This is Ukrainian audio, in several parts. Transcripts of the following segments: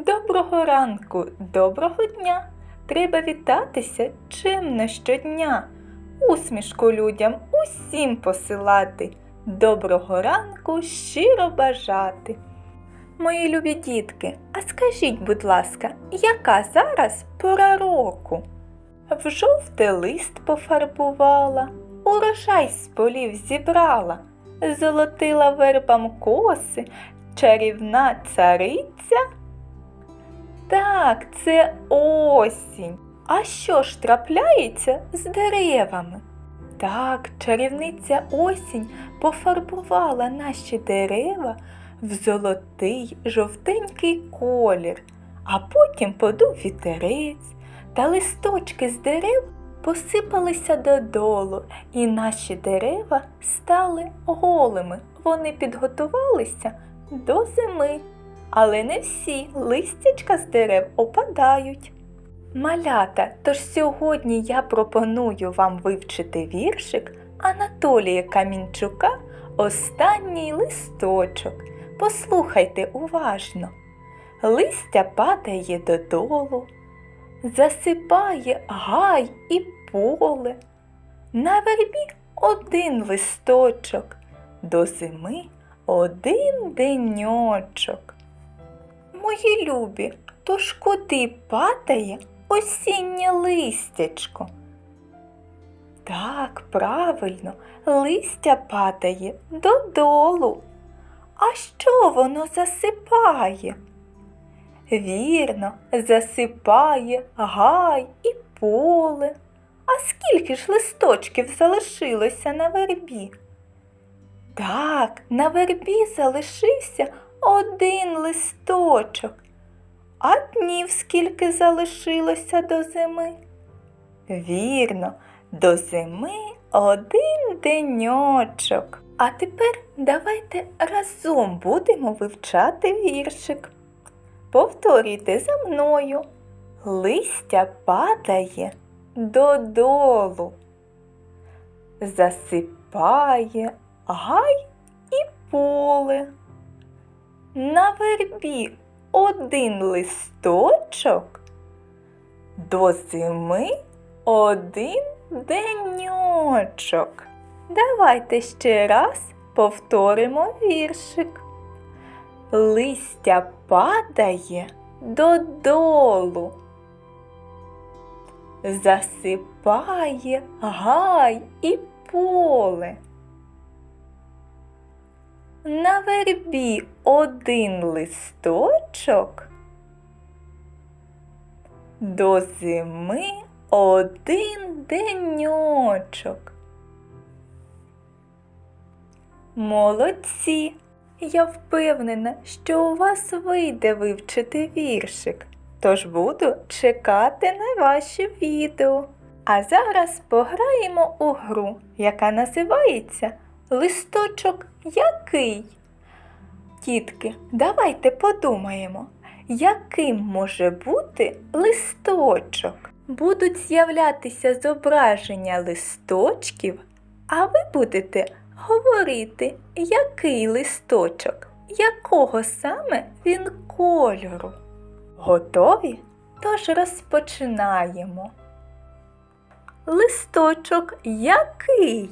Доброго ранку, доброго дня. Треба вітатися чимно щодня. Усмішку людям усім посилати. Доброго ранку щиро бажати. Мої любі дітки, а скажіть, будь ласка, яка зараз пора року? В жовтий лист пофарбувала, урожай з полів зібрала, золотила вербам коси, чарівна цариця. Так, це осінь. А що ж трапляється з деревами? Так, чарівниця осінь пофарбувала наші дерева в золотий жовтенький колір, а потім подув вітерець, та листочки з дерев посипалися додолу, і наші дерева стали голими. Вони підготувалися до зими. Але не всі листячка з дерев опадають. Малята, тож сьогодні я пропоную вам вивчити віршик Анатолія Камінчука Останній листочок. Послухайте уважно. Листя падає додолу, засипає гай і поле. На вербі один листочок, до зими один деньочок. Мої любі, тож куди падає осіннє листячко? Так, правильно, листя падає додолу. А що воно засипає? Вірно, засипає гай і поле. А скільки ж листочків залишилося на вербі? Так, на вербі залишився один листочок. А днів скільки залишилося до зими? Вірно, до зими один деньочок. А тепер давайте разом будемо вивчати віршик. Повторюйте за мною. Листя падає додолу, засипає гай і поле. На вербі один листочок, до зими один деньочок. Давайте ще раз повторимо віршик. Листя падає додолу, засипає гай і поле. На вербі один листочок, до зими один деньочок. Молодці! Я впевнена, що у вас вийде вивчити віршик, тож буду чекати на ваші відео. А зараз пограємо у гру, яка називається Листочок який? Тітки, давайте подумаємо, яким може бути листочок. Будуть з'являтися зображення листочків, а ви будете говорити, який листочок, якого саме він кольору. Готові? Тож розпочинаємо. Листочок який?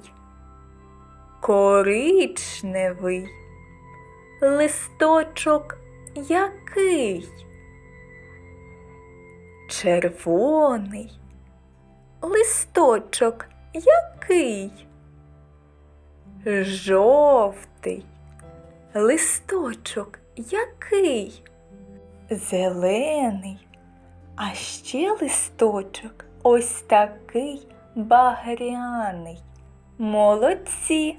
Коричневий. Листочок який? Червоний. Листочок який? Жовтий. Листочок який? Зелений. А ще листочок ось такий багряний. Молодці!